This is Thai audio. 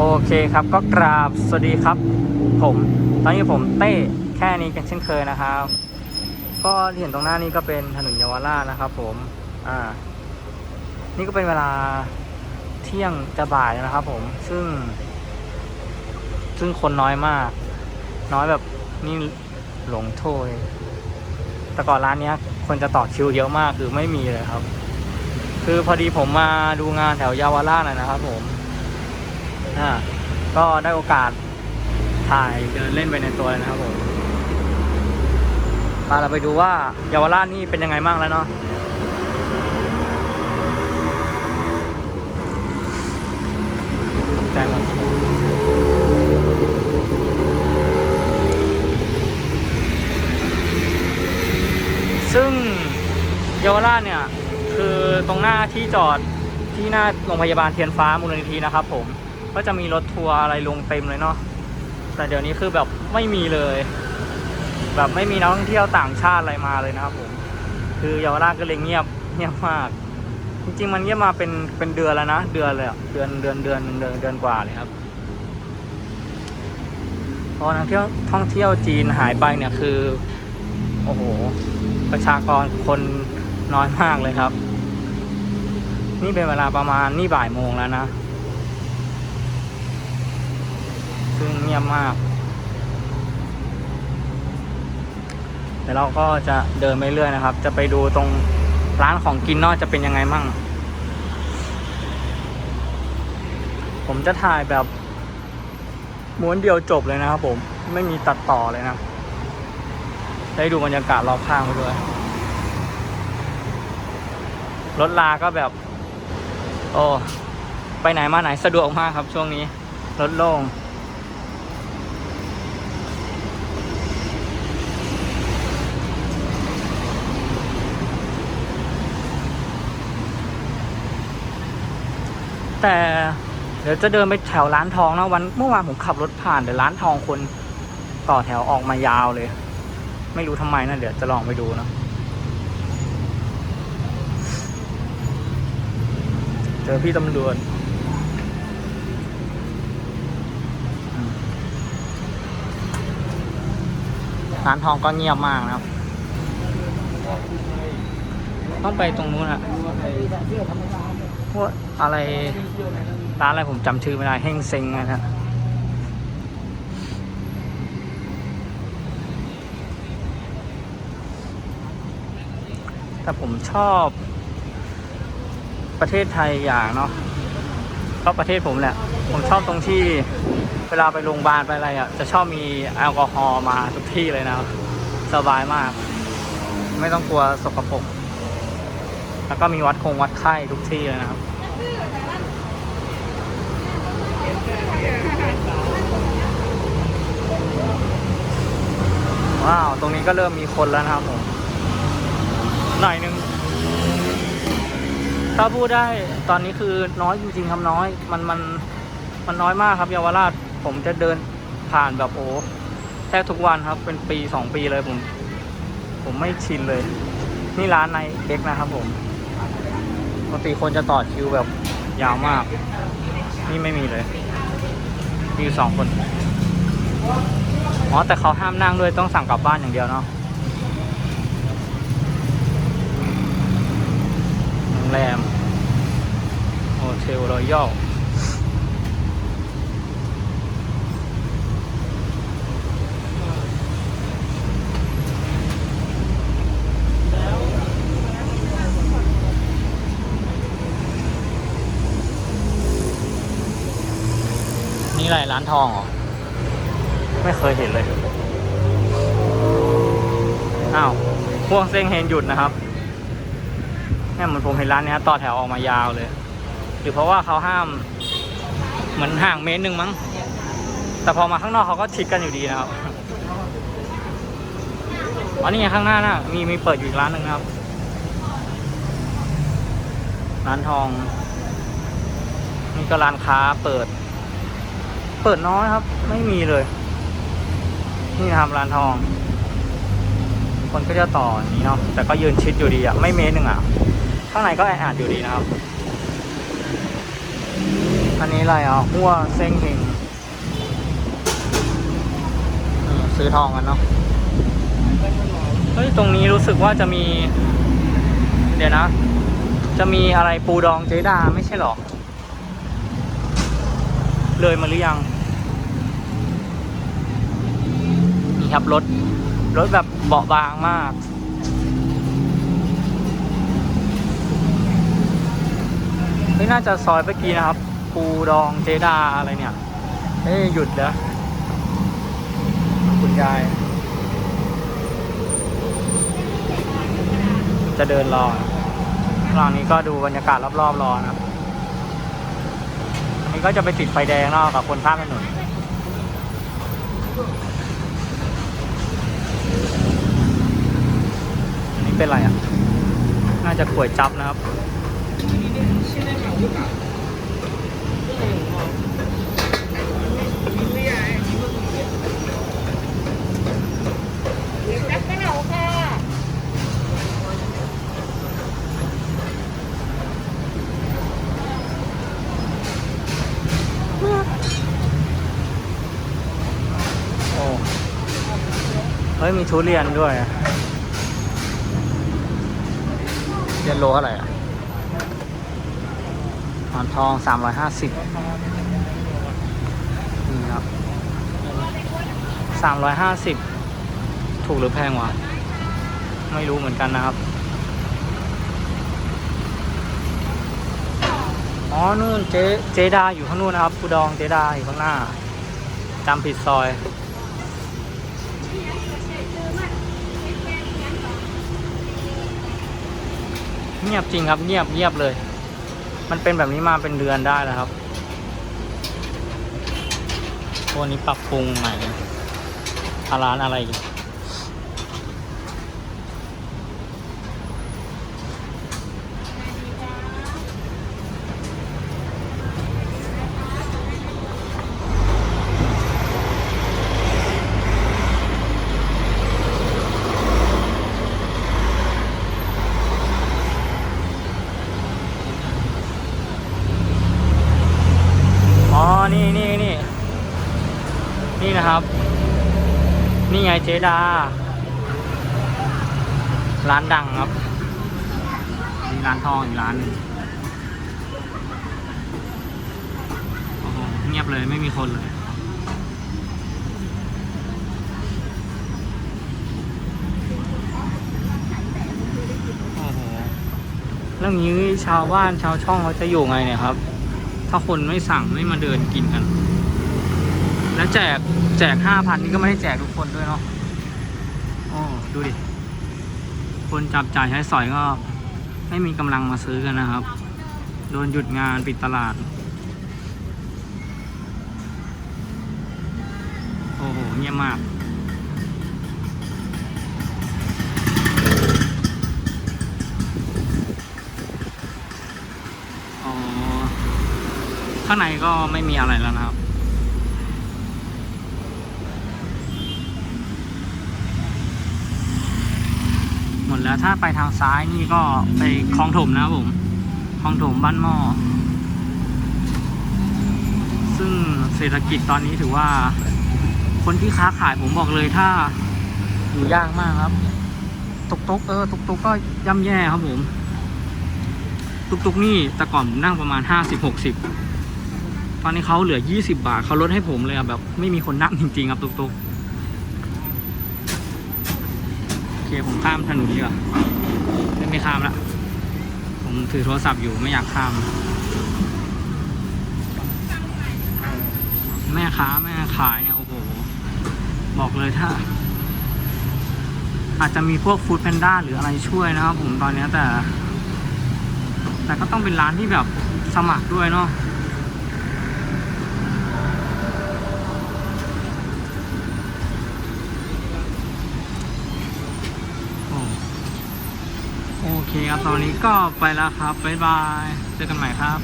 โอเคครับก็กราบสวัสดีครับ ผม ตอนนี้ผมเต้แค่นี้กันเช่นเคยนะครับ ก็ที่เห็นตรงหน้านี้ก็เป็นถนนเยาวราชนะครับ ผมอ่า นี่ก็เป็นเวลาเที่ยงจะบ่ายนะครับ ผมซึ่ง ซึ่งคนน้อยมาก น้อยแบบนี่หลงโทยแต่ก่อนร้านนี้คนจะต่อคิวเยอะมากคือไม่มีเลยครับ คือพอดีผมมาดูงานแถวเยาวราชนะครับ ผม อ่าก็ได้โอกาสถ่ายเดินเล่นไปในตัวเลยนะครับผมมาเราไปดูว่าเยาวราชนี่เป็นยังไงบ้างแล้วเนาะใจหมดซึ่งเยาวราชเนี่ย คือตรงหน้าที่จอดที่หน้าโรงพยาบาลเทียนฟ้ามูลนิธินะครับผม ก็จะมีรถทัวร์อะไรลงเต็มเลยเนาะแต่เดี๋ยวนี้คือแบบไม่มีเลย แบบไม่มีนักท่องเที่ยวต่างชาติอะไรมาเลยนะครับผมคือเยาวราชก็เลยเงียบเงียบมาก จริงๆมันเงียบมาเป็นเป็นเดือนแล้วนะเดือนเลยเดือนเดือนเดือนเดือนเดือนกว่าเลยครับพอนักเที่ยวท่องเที่ยวจีนหายไปเนี่ยคือโอ้โหประชากรคนน้อยมากเลยครับ นี่เป็นเวลาประมาณนี่บ่ายโมงแล้วนะ ซึ่งเงี ยบมากเดี๋ยวเราก็จะเดินไปเรื่อยนะครับ จะไปดูตรงร้านของกินนอกจะเป็นยังไงมั่ง ผมจะถ่ายแบบม้วนเดียวจบเลยนะครับผมไม่มีตัดต่อเลยนะ ได้ดูบรรยากาศรอบข้างไปด้วยรถลาก็แบบ โอ้ ไปไหนมาไหนสะดวกมากครับช่วงนี้ รถโล่ง แต่เดี๋ยวจะเดินไปแถวร้านทองนะวันเมื่อวานผมขับรถผ่านแต่ร้านทองคนต่อแถวออกมายาวเลย ไม่รู้ทำไมนะเดี๋ยวจะลองไปดูนะเจอพี่ตำรวจร้านทองก็เงียบมากนะครับ ต้องไปตรงนู้นอะ พวกอะไรร้านอะไรผมจำชื่อไม่ได้เฮงเซ็งนะฮะแต่ผมชอบประเทศไทยอย่างเนาะชอบประเทศผมแหละ ผมชอบตรงที่เวลาไปโรงพยาบาลไปอะไรอะ จะชอบมีแอลกอฮอล์มาทุกที่เลยนะ สบายมาก ไม่ต้องกลัวสกปรก แล้วก็มีวัดคงวัดไข้ทุกที่เลยนะครับ ว้าว ตรงนี้ก็เริ่มมีคนแล้วนะครับผมหน่อยนึงถ้าพูดได้ตอนนี้คือน้อยจริงๆครับน้อย มันมันมันน้อยมากครับเยาวราชผมจะเดินผ่านแบบโอ้แทบทุกวันครับเป็นปีสองปีเลยผม ผมไม่ชินเลย นี่ร้านในเอ็กนะครับผม ปกติคนจะต่อคิวแบบยาวมาก นี่ไม่มีเลยมีสองคน อ๋อ แต่เขาห้ามนั่งด้วยต้องสั่งกลับบ้านอย่างเดียวเนาะโรงแรมโฮเทลรอยัล นี่อะไรร้านทองเหรอ ไม่เคยเห็นเลย อ้าวพวงเซ็งเฮนหยุดนะครับนี่เหมือนผมเห็นร้านนี้ต่อแถวออกมายาวเลย หรือเพราะว่าเขาห้าม เหมือนห่างเมตรหนึ่งมั้ง แต่พอมาข้างนอกเขาก็ชิดกันอยู่ดีนะครับอ๋อนี่ไงข้างหน้าน่ะมีมีเปิดอยู่อีกร้านหนึ่งนะครับ ร้านทองนี่ก็ร้านค้าเปิด เปิดน้อยครับ ไม่มีเลย นี่นะครับร้านทอง คนก็จะต่อนี้เนาะแต่ก็ยืนชิดอยู่ดีอะไม่เมตรหนึ่งอะข้างในก็แออัดอยู่ดีนะครับ อันนี้อะไรอะหัวเซ้งเฮงซื้อทองกันเนาะเฮ้ยตรงนี้รู้สึกว่าจะมี เดี๋ยวนะ จะมีอะไรปูดองเจดาไม่ใช่หรอ เลยมาหรือยัง นี่ครับรถ รถแบบเบาบางมากเฮ้ยน่าจะซอยเมื่อกี้นะครับ ปูดองเจดาอะไรเนี่ยเฮ้ยหยุดแล้วคุณยาย จะเดินรอหว่างนี้ก็ดูบรรยากาศรอบๆรอนะครับันก็จะไปติดไฟแดงเนาะกับคนข้ามถนนอันนี้เป็นอะไรอะ น่าจะก๋วยจับนะครับรับกระเหนาค่ะ โอ้ เฮ้ย มีทุเรียนด้วยเรียนโลเท่าไหร่อะหอนทองสามร้อยห้าสิบนี่ครับสามร้อยห้าสิบถูกหรือแพงวะไม่รู้เหมือนกันนะครับ อ๋อ นู่นเจเจดาอยู่ข้างนู่นนะครับปูดองเจดาอยู่ข้างหน้าจำผิดซอย เงียบจริงครับเงียบเงียบเลย มันเป็นแบบนี้มาเป็นเดือนได้แล้วครับตัวนี้ปรับปรุงใหม่ร้านอะไรอีกอ๋อ นี่นี่นี่ นี่นะครับ นี่ไง เจดา ร้านดังครับ มีร้านทองอีกร้านนึงโอ้โหเงียบเลยไม่มีคนเลยโอ้โหแล้วอย่างนี้ชาวบ้านชาวช่องเขาจะอยู่ไงเนี่ยครับ ถ้าคนไม่สั่งไม่มาเดินกินกัน แล้วแจกแจกห้าพันนี่ก็ไม่ได้แจกทุกคนด้วยเนาะโอ้ดูดิ คนจับจ่ายใช้สอยก็ ไม่มีกำลังมาซื้อกันนะครับ โดนหยุดงานปิดตลาด โอ้โห เงียบมากอ๋อข้างในก็ไม่มีอะไรแล้วนะครับ หมดแล้วถ้าไปทางซ้ายนี่ก็ไปคลองถมนะครับผมคลองถมบ้านหม้อซึ่งเศรษฐกิจตอนนี้ถือว่า คนที่ค้าขายผมบอกเลยถ้าอยู่ยากมากครับตุกตุกเออตุกตุกก็ย่ำแย่ครับผมตุกตุกนี่แต่ก่อนผมนั่งประมาณห้าสิบหกสิบตอนนี้เขาเหลือยี่สิบาทเขาลดให้ผมเลยอะแบบ ไม่มีคนนั่งจริงๆครับตุกตุกๆ โอ เคผมข้ามถนนดีกว่าไม่ข้ามละผมถือโทรศัพท์อยู่ไม่อยากข้าม แม่ค้าแม่ขายเนี่ย โอ้โห บอกเลยถ้า อาจจะมีพวกฟู้ดแพนด้าหรืออะไรช่วยนะครับผมตอนนี้แต่ แต่ก็ต้องเป็นร้านที่แบบสมัครด้วยเนาะ โอ้โอ เคครับตอนนี้ก็ไปแล้วครับ บ๊ายบาย เจอกันใหม่ครับ